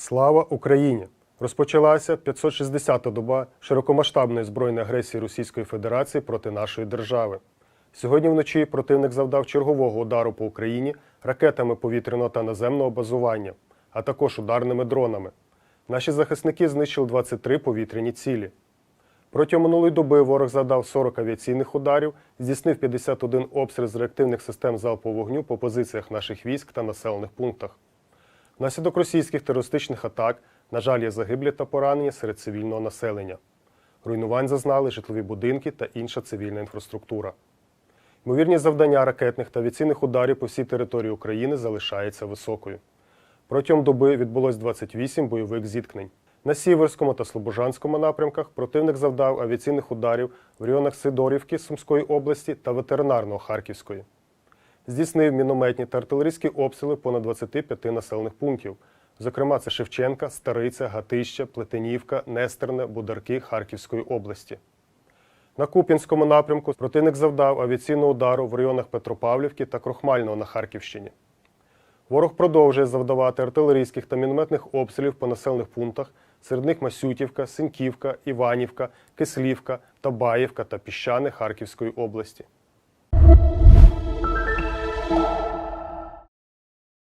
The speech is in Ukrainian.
Слава Україні! Розпочалася 560-та доба широкомасштабної збройної агресії Російської Федерації проти нашої держави. Сьогодні вночі противник завдав чергового удару по Україні ракетами повітряного та наземного базування, а також ударними дронами. Наші захисники знищили 23 повітряні цілі. Протягом минулої доби ворог завдав 40 авіаційних ударів, здійснив 51 обстріл з реактивних систем залпового вогню по позиціях наших військ та населених пунктах. Внаслідок російських терористичних атак, на жаль, є загиблі та поранені серед цивільного населення. Руйнувань зазнали житлові будинки та інша цивільна інфраструктура. Ймовірність завдання ракетних та авіаційних ударів по всій території України залишається високою. Протягом доби відбулось 28 бойових зіткнень. На Сіверському та Слобожанському напрямках противник завдав авіаційних ударів в районах Сидорівки Сумської області та ветеринарного Харківської. Здійснив мінометні та артилерійські обстріли понад 25 населених пунктів. Зокрема, це Шевченка, Стариця, Гатище, Плетенівка, Нестерне, Бударки Харківської області. На Куп'янському напрямку противник завдав авіаційного удару в районах Петропавлівки та Крохмального на Харківщині. Ворог продовжує завдавати артилерійських та мінометних обстрілів по населених пунктах, серед них Масютівка, Синьківка, Іванівка, Кислівка, Табаївка та Піщани Харківської області.